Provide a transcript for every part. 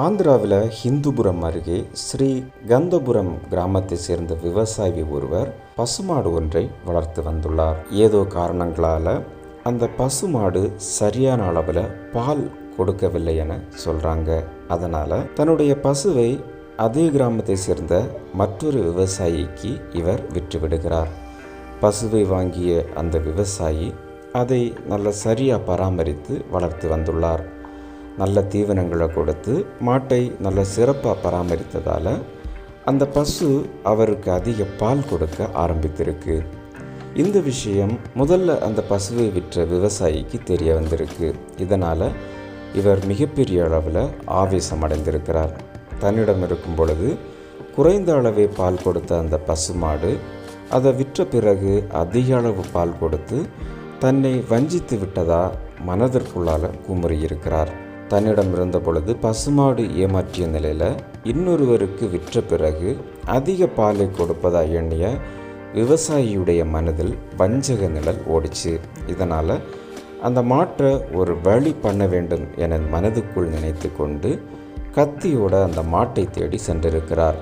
ஆந்திராவில் ஹிந்துபுரம் அருகே ஸ்ரீ கந்தபுரம் கிராமத்தை சேர்ந்த விவசாயி ஒருவர் பசுமாடு ஒன்றை வளர்த்து வந்துள்ளார். ஏதோ காரணங்களால் அந்த பசுமாடு சரியான அளவில் பால் கொடுக்கவில்லை என சொல்கிறாங்க அதனால் தன்னுடைய பசுவை அதே கிராமத்தை சேர்ந்த மற்றொரு விவசாயிக்கு இவர் விற்றுவிடுகிறார் பசுவை வாங்கிய அந்த விவசாயி அதை நல்ல சரியாக பராமரித்து வளர்த்து வந்துள்ளார். நல்ல தீவனங்களை கொடுத்து மாட்டை நல்ல சிறப்பாக பராமரித்ததால் அந்த பசு அவருக்கு அதிக பால் கொடுக்க ஆரம்பித்திருக்கு. இந்த விஷயம் முதல்ல அந்த பசுவை விற்ற விவசாயிக்கு தெரிய வந்திருக்கு. இதனால் இவர் மிகப்பெரிய அளவில் ஆவேசம் அடைந்திருக்கிறார். தன்னிடம் இருக்கும் பொழுது குறைந்த அளவே பால் கொடுத்த அந்த பசுமாடு அதை விற்ற பிறகு அதிக அளவு பால் கொடுத்து தன்னை வஞ்சித்து விட்டதா மனதிற்குள்ளால குமுறியிருக்கிறார். தன்னிடம் இருந்த பொழுது பசுமாடு ஏமாற்றிய நிலையில் இன்னொருவருக்கு விற்ற பிறகு அதிக பாலை கொடுப்பதா எண்ணிய விவசாயியுடைய மனதில் வஞ்சக நிழல் ஓடிச்சு. இதனால் அந்த மாட்டை ஒரு வழி பண்ண வேண்டும் என மனதுக்குள் நினைத்து கொண்டு கத்தியோட அந்த மாட்டை தேடி சென்றிருக்கிறார்.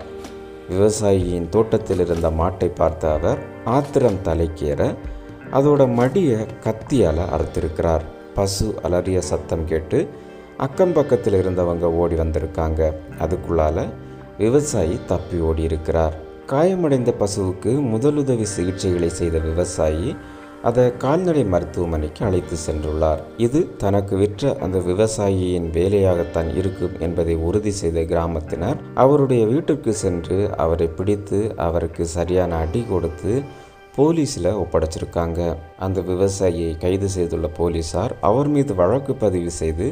விவசாயியின் தோட்டத்தில் இருந்த மாட்டை பார்த்த அவர் ஆத்திரம் தலைக்கேற அதோட மடியை கத்தியால் அறுத்திருக்கிறார். பசு அலறிய சத்தம் கேட்டு அக்கம் பக்கத்தில் இருந்தவங்க ஓடி வந்திருக்காங்க. அதுக்குள்ளால விவசாயி தப்பி ஓடி இருக்கிறார் காயமடைந்த பசுவுக்கு முதலுதவி சிகிச்சைகளை செய்த விவசாயி அதை கால்நடை மருத்துவமனைக்கு அழைத்து சென்றுள்ளார். இது தனக்கு விற்ற அந்த விவசாயியின் வேலையாகத்தான் இருக்கும் என்பதை உறுதி செய்த கிராமத்தினர் அவருடைய வீட்டிற்கு சென்று அவரை பிடித்து அவருக்கு சரியான அடி கொடுத்து போலீஸில் ஒப்படைச்சிருக்காங்க. அந்த விவசாயியை கைது செய்துள்ள போலீசார் அவர் மீது வழக்கு பதிவு செய்து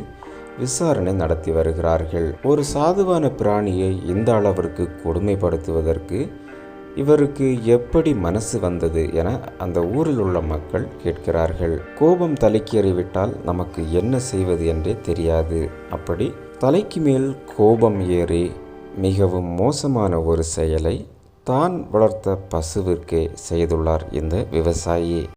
விசாரணை நடத்தி வருகிறார்கள். ஒரு சாதுவான பிராணியை இந்த அளவிற்கு கொடுமைப்படுத்துவதற்கு இவருக்கு எப்படி மனசு வந்தது என அந்த ஊரில் உள்ள மக்கள் கேட்கிறார்கள். கோபம் தலைக்கேறிவிட்டால் நமக்கு என்ன செய்வது என்றே தெரியாது. அப்படி தலைக்கு மேல் கோபம் ஏறி மிகவும் மோசமான ஒரு செயலை தான் வளர்த்த பசுவிற்கே செய்துள்ளார் இந்த விவசாயி.